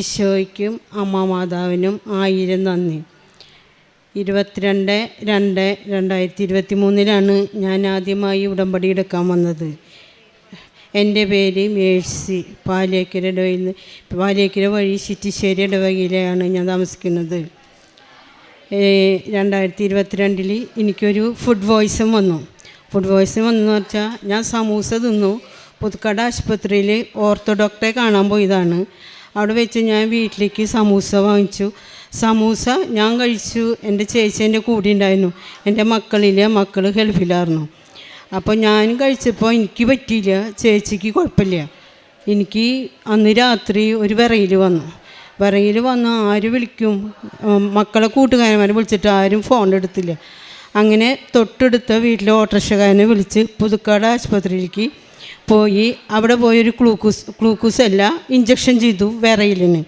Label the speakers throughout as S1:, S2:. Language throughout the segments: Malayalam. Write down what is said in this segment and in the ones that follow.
S1: ഈശോയ്ക്കും അമ്മ മാതാവിനും ആയിരം നന്ദി. ഇരുപത്തിരണ്ട് രണ്ട് രണ്ടായിരത്തി ഇരുപത്തി മൂന്നിലാണ് ഞാൻ ആദ്യമായി ഉടമ്പടി എടുക്കാൻ വന്നത്. എന്റെ പേര് മേഴ്സി. പാലേക്കര ഇടവയിൽ നിന്ന് പാലേക്കര വഴി ചിറ്റിശ്ശേരി ഇടവകയിലാണ് ഞാൻ താമസിക്കുന്നത്. രണ്ടായിരത്തി ഇരുപത്തിരണ്ടിൽ എനിക്കൊരു ഫുഡ് വോയിസും വന്നു. ഫുഡ് വോയിസും വന്നെന്ന് വെച്ചാൽ ഞാൻ സമൂസ തിന്നു. പുതുക്കട ആശുപത്രിയിൽ ഓർത്തോ ഡോക്ടറെ കാണാൻ പോയതാണ്. അവിടെ വെച്ച് ഞാൻ വീട്ടിലേക്ക് സമൂസ വാങ്ങിച്ചു. സമൂസ ഞാൻ കഴിച്ചു. എന്റെ ചേച്ചി എന്റെ കൂടെ ഉണ്ടായിരുന്നു. എന്റെ മക്കളിലെ മക്കൾ ഗൾഫിലായിരുന്നു. അപ്പോൾ ഞാൻ കഴിച്ചപ്പോൾ എനിക്ക് പറ്റിയില്ല. ചേച്ചിക്ക് കുഴപ്പമില്ല. എനിക്ക് അന്ന് രാത്രി ഒരു വിറയിൽ വന്നു. വിറയിൽ വന്ന് ആര് വിളിക്കും? മക്കളെ കൂട്ടുകാരന്മാരെ വിളിച്ചിട്ട് ആരും ഫോൺ എടുത്തില്ല. അങ്ങനെ തൊട്ടടുത്ത വീട്ടിലെ ഓട്ടോറിക്ഷക്കാരനെ വിളിച്ച് പുതുക്കാട് ആശുപത്രിയിലേക്ക് പോയി. അവിടെ പോയൊരു ഗ്ലൂക്കോസ് ഗ്ലൂക്കോസ് അല്ല ഇഞ്ചക്ഷൻ ചെയ്തു വിറയിലിന്.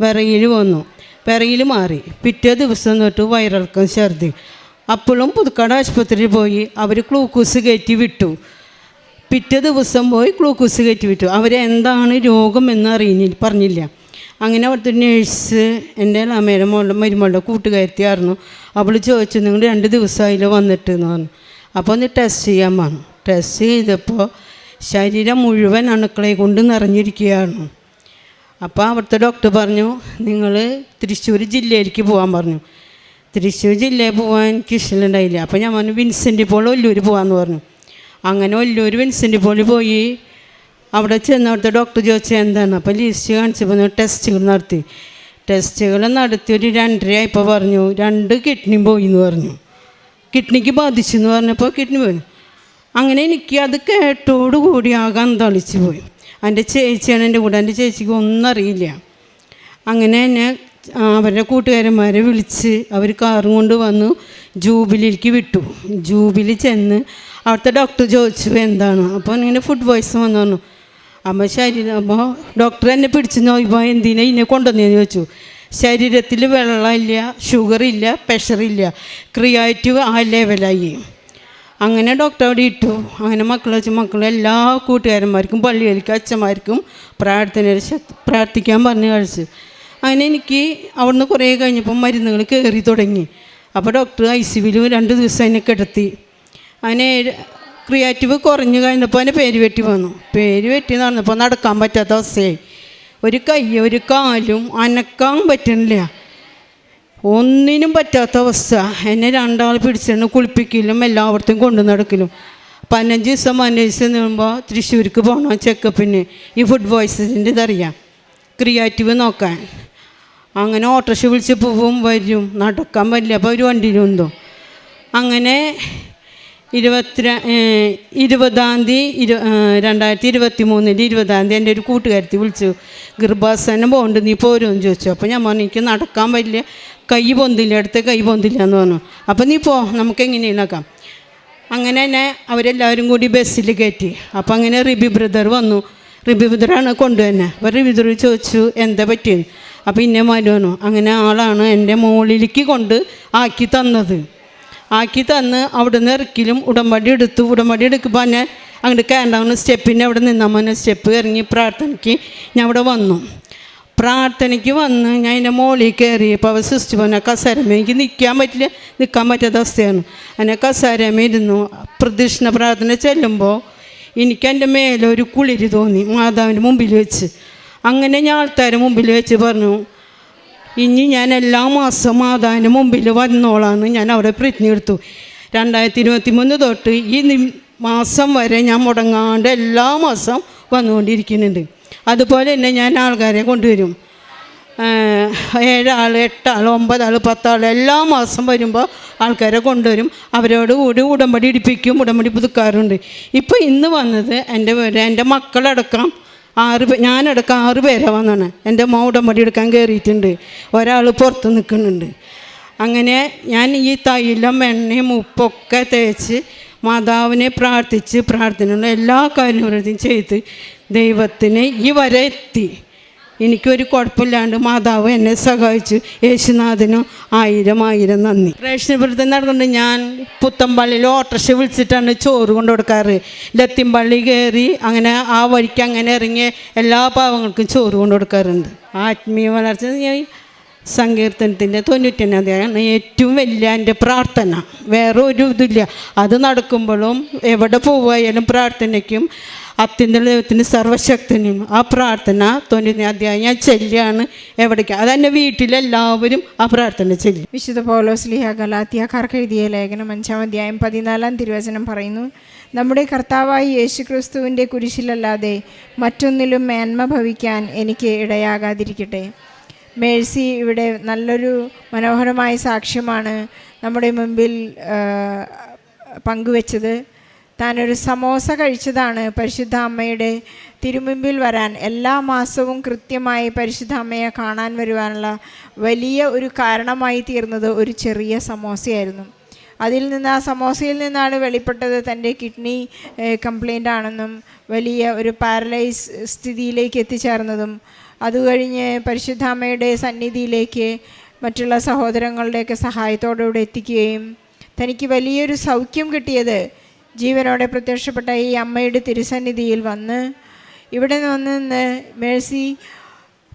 S1: വിറയിൽ വന്നു. വിറയിൽ മാറി. പിറ്റേ ദിവസം തൊട്ട് വയറിളക്കം ഛർദി അപ്പോഴും പുതുക്കാട് ആശുപത്രിയിൽ പോയി. അവർ ഗ്ലൂക്കോസ് കയറ്റി വിട്ടു. പിറ്റേ ദിവസം പോയി ഗ്ലൂക്കോസ് കയറ്റി വിട്ടു. അവരെന്താണ് എന്ന് അറിയുന്നില്ല പറഞ്ഞില്ല. അങ്ങനെ അവിടുത്തെ നേഴ്സ് എന്റെ അമ്മയുടെ മോളുടെ മരുമോളുടെ കൂട്ടുകാരത്തിയായിരുന്നു. അവൾ ചോദിച്ചു നിങ്ങൾ രണ്ട് ദിവസമായില്ല വന്നിട്ട്? എന്ന് പറഞ്ഞു. അപ്പോൾ ഒന്ന് ടെസ്റ്റ് ചെയ്യാൻ പറഞ്ഞു. ടെസ്റ്റ് ചെയ്തപ്പോൾ ശരീരം മുഴുവൻ അണുക്കളെ കൊണ്ട് നിറഞ്ഞിരിക്കുകയാണ്. അപ്പോൾ അവിടുത്തെ ഡോക്ടർ പറഞ്ഞു നിങ്ങൾ തൃശ്ശൂർ ജില്ലയിലേക്ക് പോകാൻ പറഞ്ഞു. തൃശ്ശൂർ ജില്ലയിൽ പോകാൻ എനിക്ക് ഇഷ്ടമുണ്ടായില്ല അപ്പോൾ ഞാൻ പറഞ്ഞു വിൻസെന്റ് പോൾ ഒല്ലൂർ പോകാമെന്ന് പറഞ്ഞു. അങ്ങനെ ഒല്ലൂർ വിൻസെന്റ് പോൾ പോയി. അവിടെ ചെന്ന് അവിടുത്തെ ഡോക്ടർ ചോദിച്ചത് എന്താണ്? അപ്പോൾ ലിസ്റ്റ് കാണിച്ചപ്പോൾ ടെസ്റ്റുകൾ നടത്തി. ടെസ്റ്റുകൾ നടത്തി ഒരു രണ്ടരയായപ്പോൾ പറഞ്ഞു രണ്ട് കിഡ്നി പോയി എന്ന് പറഞ്ഞു. കിഡ്നിക്ക് ബാധിച്ചു എന്ന് പറഞ്ഞപ്പോൾ കിഡ്നി പോയി. അങ്ങനെ എനിക്ക് അത് കേട്ടോടുകൂടി ആകാൻ തളിച്ചു പോയി. എന്റെ ചേച്ചിയാണ് എന്റെ കൂടെ. എന്റെ ചേച്ചിക്ക് ഒന്നും അറിയില്ല. അങ്ങനെ എന്നെ അവരുടെ കൂട്ടുകാരന്മാരെ വിളിച്ച് അവർ കാറും കൊണ്ട് വന്നു ജൂബിലിക്ക് വിട്ടു. ജൂബിലി ചെന്ന് അവിടുത്തെ ഡോക്ടർ ചോദിച്ചു എന്താണ്? അപ്പോൾ ഇങ്ങനെ ഫുഡ് വോയിസ് വന്നു പറഞ്ഞു. അപ്പോൾ ശരീരം അപ്പോൾ ഡോക്ടർ എന്നെ പിടിച്ച് നോയിപ്പോൾ എന്തിനാ ഇന്നെ കൊണ്ടുവന്നതെന്ന് ചോദിച്ചു. ശരീരത്തിൽ വെള്ളമില്ല ഷുഗറില്ല പ്രഷറില്ല ക്രിയാറ്റീവ് ആ ലെവലായി. അങ്ങനെ ഡോക്ടർ അവിടെ ഇട്ടു. അങ്ങനെ മക്കൾ വെച്ച് മക്കൾ എല്ലാ കൂട്ടുകാരന്മാർക്കും പള്ളിയിലേക്ക് അച്ഛന്മാർക്കും പ്രാർത്ഥന പ്രാർത്ഥിക്കാൻ പറഞ്ഞ് കഴിച്ചു. അങ്ങനെ എനിക്ക് അവിടുന്ന് കുറേ കഴിഞ്ഞപ്പം മരുന്നുകൾ കയറി തുടങ്ങി. അപ്പോൾ ഡോക്ടർ ഐ സി വിയിൽ രണ്ട് ദിവസം എന്നെ കിടത്തി. അങ്ങനെ ക്രിയേറ്റീവ് കുറഞ്ഞു കഴിഞ്ഞപ്പോൾ അതിന്റെ പേര് വെട്ടി വന്നു. പേര് വെട്ടി നടന്നപ്പോൾ നടക്കാൻ പറ്റാത്ത അവസ്ഥയായി. ഒരു കൈ ഒരു കാലും അനക്കാൻ പറ്റണില്ല. ഒന്നിനും പറ്റാത്ത അവസ്ഥ. എന്നെ രണ്ടാൾ പിടിച്ചിരുന്ന് കുളിപ്പിക്കലും എല്ലായിടത്തും കൊണ്ടു നടക്കലും. പതിനഞ്ച് ദിവസം പതിനഞ്ച് നീളുമ്പോൾ തൃശ്ശൂർക്ക് പോകണം ചെക്കപ്പിന്. ഈ ഫുഡ് വോയിസിന്റെ ഇതറിയാം. ക്രിയേറ്റീവ് നോക്കാൻ. അങ്ങനെ ഓട്ടോറിക്ഷ വിളിച്ച് പോവും വരും. നടക്കാൻ പറ്റില്ല. അപ്പോൾ ഒരു വണ്ടിയിലുണ്ടോ അങ്ങനെ ഇരുപത്തി ഇരുപതാം തീയതി ഇരു രണ്ടായിരത്തി ഇരുപത്തി മൂന്നിൽ ഇരുപതാം തീയതി എന്റെ ഒരു കൂട്ടുകാരത്തി വിളിച്ചു. ഗർഭാസനം പോകണ്ട് നീ പോരുമെന്ന് ചോദിച്ചു. അപ്പോൾ ഞാൻ പറഞ്ഞു എനിക്ക് നടക്കാൻ പറ്റില്ല. കൈ പൊന്തില്ല അടുത്ത കൈ പൊന്തില്ല എന്ന് പറഞ്ഞു. അപ്പം നീ പോ നമുക്ക് എങ്ങനെയാക്കാം അങ്ങനെ തന്നെ അവരെല്ലാവരും കൂടി ബസ്സിൽ കയറ്റി അപ്പം അങ്ങനെ റിബി ബ്രദർ വന്നു. റിബി ബ്രദറാണ് കൊണ്ടുവന്നെ അപ്പോൾ റിബി ബ്രദർ ചോദിച്ചു എന്താ പറ്റിയത് അപ്പോൾ ഇന്നെ വന്നു. അങ്ങനെ ആളാണ് എന്റെ മുകളിലേക്ക് കൊണ്ട് ആക്കി തന്നത്. ആക്കി തന്ന് അവിടെ നിന്ന് ഇറക്കിലും ഉടമ്പടി എടുത്തു. ഉടമ്പടി എടുക്കുമ്പോൾ തന്നെ അങ്ങോട്ട് കയറാവുന്ന സ്റ്റെപ്പിന്റെ അവിടെ നിന്നാൽ മോനെ. സ്റ്റെപ്പ് ഇറങ്ങി പ്രാർത്ഥനയ്ക്ക് ഞാൻ അവിടെ വന്നു. പ്രാർത്ഥനയ്ക്ക് വന്ന് ഞാൻ എന്റെ മോളിൽ കയറിയപ്പോൾ അവ സിസ്റ്റർ പറഞ്ഞ കസരമ എനിക്ക് നിൽക്കാൻ പറ്റില്ല. നിൽക്കാൻ പറ്റാത്ത അവസ്ഥയാണ്. അങ്ങനെ കസരമ ഇരുന്നു. പ്രദക്ഷിണ പ്രാർത്ഥന ചെല്ലുമ്പോൾ എനിക്ക് എന്റെ മേലെ ഒരു കുളിരി തോന്നി മാതാവിന്റെ മുമ്പിൽ വെച്ച്. അങ്ങനെ ഞാൻ ആൾക്കാരുടെ മുമ്പിൽ വെച്ച് പറഞ്ഞു ഇനി ഞാൻ എല്ലാ മാസം മാതാവിന്റെ മുമ്പിൽ വന്നോളാന്ന് ഞാൻ അവിടെ പ്രതിജ്ഞ എടുത്തു. രണ്ടായിരത്തി ഇരുപത്തി മൂന്ന് തൊട്ട് ഈ മാസം വരെ ഞാൻ മുടങ്ങാണ്ട് എല്ലാ മാസം വന്നുകൊണ്ടിരിക്കുന്നുണ്ട്. അതുപോലെ തന്നെ ഞാൻ ആൾക്കാരെ കൊണ്ടുവരും. ഏഴാൾ എട്ടാൾ ഒമ്പതാൾ പത്താൾ എല്ലാ മാസം വരുമ്പോൾ ആൾക്കാരെ കൊണ്ടുവരും. അവരോട് കൂടി ഉടമ്പടി ഇടിപ്പിക്കും ഉടമ്പടി പുതുക്കാറുണ്ട്. ഇപ്പോൾ ഇന്ന് വന്നത് എന്റെ എന്റെ മക്കളടക്കം ആറ് പേ ഞാനടക്കം ആറ് പേരെ വന്നാണ്. എന്റെ മോ ഉടമ്പടി എടുക്കാൻ കയറിയിട്ടുണ്ട്. ഒരാൾ പുറത്ത് നിൽക്കുന്നുണ്ട്. അങ്ങനെ ഞാൻ ഈ തൈലം എണ്ണയും ഉപ്പൊക്കെ തേച്ച് മാതാവിനെ പ്രാർത്ഥിച്ച് പ്രാർത്ഥനയുള്ള എല്ലാ കാര്യങ്ങളും ചെയ്ത് ദൈവത്തിന് ഈ വരെ എത്തി. എനിക്കൊരു കുഴപ്പമില്ലാണ്ട് മാതാവ് എന്നെ സഹായിച്ചു. യേശുനാഥനും ആയിരം ആയിരം നന്ദി. റേഷനപുരത്ത് നടന്നുകൊണ്ട് ഞാൻ പുത്തമ്പള്ളിയിൽ ഓട്ടോറിക്ഷ വിളിച്ചിട്ടാണ് ചോറ് കൊണ്ട് കൊടുക്കാറ്. ലത്തിമ്പള്ളി കയറി അങ്ങനെ ആ വഴിക്ക് അങ്ങനെ ഇറങ്ങിയ എല്ലാ പാവങ്ങൾക്കും ചോറ് കൊണ്ട് കൊടുക്കാറുണ്ട്. ആത്മീയ വളർച്ച ഞാൻ സങ്കീർത്തനത്തിന്റെ തൊണ്ണൂറ്റൊന്നാം അധ്യായമാണ് ഏറ്റവും വലിയ എന്റെ പ്രാർത്ഥന. വേറെ ഒരു ഇതില്ല അത് നടക്കുമ്പോഴും എവിടെ പോവായാലും പ്രാർത്ഥനയ്ക്കും അത്യന്ത ദൈവത്തിന് സർവശക്തനും. ആ പ്രാർത്ഥന തൊണ്ണൂറ്റി അധ്യായം ഞാൻ ചെല്ലിയാണ് എവിടേക്ക്. അതെന്റെ വീട്ടിലെല്ലാവരും ആ പ്രാർത്ഥന ചെല്ലും.
S2: വിശുദ്ധ പൗലോസ്ലിഹ ഗലാത്തിയക്കാർക്ക് എഴുതിയ ലേഖനം അഞ്ചാം അധ്യായം പതിനാലാം തിരുവചനം പറയുന്നു. നമ്മുടെ കർത്താവായി യേശുക്രിസ്തുവിന്റെ കുരിശിലല്ലാതെ മറ്റൊന്നിലും മേന്മ ഭവിക്കാൻ എനിക്ക് ഇടയാകാതിരിക്കട്ടെ. മേഴ്സി ഇവിടെ നല്ലൊരു മനോഹരമായ സാക്ഷ്യമാണ് നമ്മുടെ മുമ്പിൽ പങ്കുവച്ചത്. താനൊരു സമോസ കഴിച്ചതാണ് പരിശുദ്ധ അമ്മയുടെ തിരുമുമ്പിൽ വരാൻ. എല്ലാ മാസവും കൃത്യമായി പരിശുദ്ധ അമ്മയെ കാണാൻ വരുവാനുള്ള വലിയ ഒരു കാരണമായി തീർന്നത് ഒരു ചെറിയ സമോസയായിരുന്നു. അതിൽ നിന്ന് ആ സമോസയിൽ നിന്നാണ് വെളിപ്പെട്ടത് തന്റെ കിഡ്നി കംപ്ലൈന്റ് ആണെന്നും വലിയ ഒരു പാരലൈസ് സ്ഥിതിയിലേക്ക് എത്തിച്ചേർന്നതും അതുകഴിഞ്ഞ് പരിശുദ്ധ അമ്മയുടെ സന്നിധിയിലേക്ക് മറ്റുള്ള സഹോദരങ്ങളുടെയൊക്കെ സഹായത്തോടുകൂടെ എത്തിക്കുകയും തനിക്ക് വലിയൊരു സൗഖ്യം കിട്ടിയത് ജീവനോടെ പ്രത്യക്ഷപ്പെട്ട ഈ അമ്മയുടെ തിരുസന്നിധിയിൽ വന്ന് ഇവിടെ നിന്ന് മേഴ്സി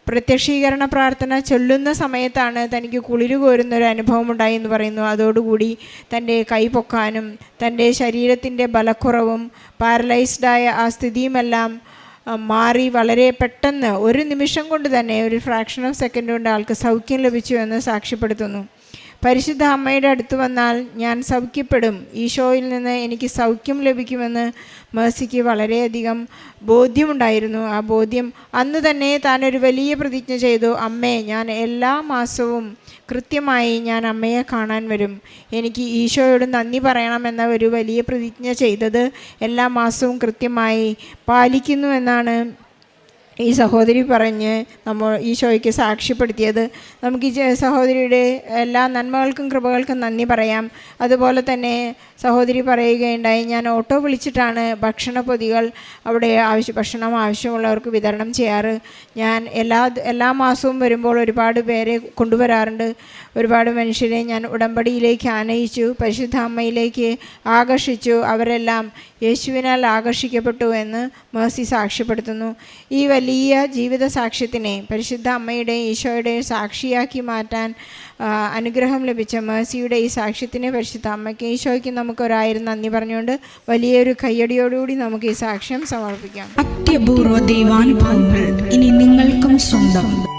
S2: പ്രത്യക്ഷീകരണ പ്രാർത്ഥന ചൊല്ലുന്ന സമയത്താണ് തനിക്ക് കുളിരു കോരുന്ന ഒരു അനുഭവം ഉണ്ടായി എന്ന് പറയുന്നു. അതോടുകൂടി തന്റെ കൈ പൊക്കാനും തന്റെ ശരീരത്തിന്റെ ബലക്കുറവും പാരലൈസ്ഡായ ആ സ്ഥിതിയുമെല്ലാം മാറി വളരെ പെട്ടെന്ന് ഒരു നിമിഷം കൊണ്ട് തന്നെ ഒരു ഫ്രാക്ഷൻ ഓഫ് സെക്കൻഡ് കൊണ്ട് ആൾക്ക് സൗഖ്യം ലഭിച്ചു എന്ന് സാക്ഷ്യപ്പെടുത്തുന്നു. പരിശുദ്ധ അമ്മയുടെ അടുത്ത് വന്നാൽ ഞാൻ സൗഖ്യപ്പെടും. ഈശോയിൽ നിന്ന് എനിക്ക് സൗഖ്യം ലഭിക്കുമെന്ന് മേഴ്സിക്ക് വളരെയധികം ബോധ്യമുണ്ടായിരുന്നു. ആ ബോധ്യം അന്ന് തന്നെ താനൊരു വലിയ പ്രതിജ്ഞ ചെയ്തു. അമ്മേ ഞാൻ എല്ലാ മാസവും കൃത്യമായി ഞാൻ അമ്മയെ കാണാൻ വരും. എനിക്ക് ഈശോയോട് നന്ദി പറയണമെന്ന ഒരു വലിയ പ്രതിജ്ഞ ചെയ്തത് എല്ലാ മാസവും കൃത്യമായി പാലിക്കുന്നു എന്നാണ് ഈ സഹോദരി പറഞ്ഞ് നമ്മൾ ഈശോയ്ക്ക് സാക്ഷ്യപ്പെടുത്തിയത്. നമുക്ക് ഈ സഹോദരിയുടെ എല്ലാ നന്മകൾക്കും കൃപകൾക്കും നന്ദി പറയാം. അതുപോലെ തന്നെ സഹോദരി പറയുകയുണ്ടായി ഞാൻ ഓട്ടോ വിളിച്ചിട്ടാണ് ഭക്ഷണ പൊതികൾ അവിടെ ആവശ്യ ഭക്ഷണം ആവശ്യമുള്ളവർക്ക് വിതരണം ചെയ്യാറ്. ഞാൻ എല്ലാ എല്ലാ മാസവും വരുമ്പോൾ ഒരുപാട് പേരെ കൊണ്ടുവരാറുണ്ട്. ഒരുപാട് മനുഷ്യരെ ഞാൻ ഉടമ്പടിയിലേക്ക് ആനയിച്ചു പരിശുദ്ധ അമ്മയിലേക്ക് ആകർഷിച്ചു. അവരെല്ലാം യേശുവിനാൽ ആകർഷിക്കപ്പെട്ടു എന്ന് മേഴ്സി സാക്ഷ്യപ്പെടുത്തുന്നു. ഈ വലിയ ജീവിത സാക്ഷ്യത്തിനെ പരിശുദ്ധ അമ്മയുടെയും ഈശോയുടെയും സാക്ഷിയാക്കി മാറ്റാൻ അനുഗ്രഹം ലഭിച്ച മേഴ്സിയുടെ ഈ സാക്ഷ്യത്തിനെ പരിശുദ്ധ അമ്മയ്ക്ക് ഈശോയ്ക്ക് നമുക്ക് ഒരായിരം നന്ദി പറഞ്ഞുകൊണ്ട് വലിയൊരു കയ്യടിയോടുകൂടി നമുക്ക് ഈ സാക്ഷ്യം സമർപ്പിക്കാം.
S3: അത്യപൂർവ ദൈവാനുഭവങ്ങൾ ഇനി നിങ്ങൾക്കും സ്വന്തം.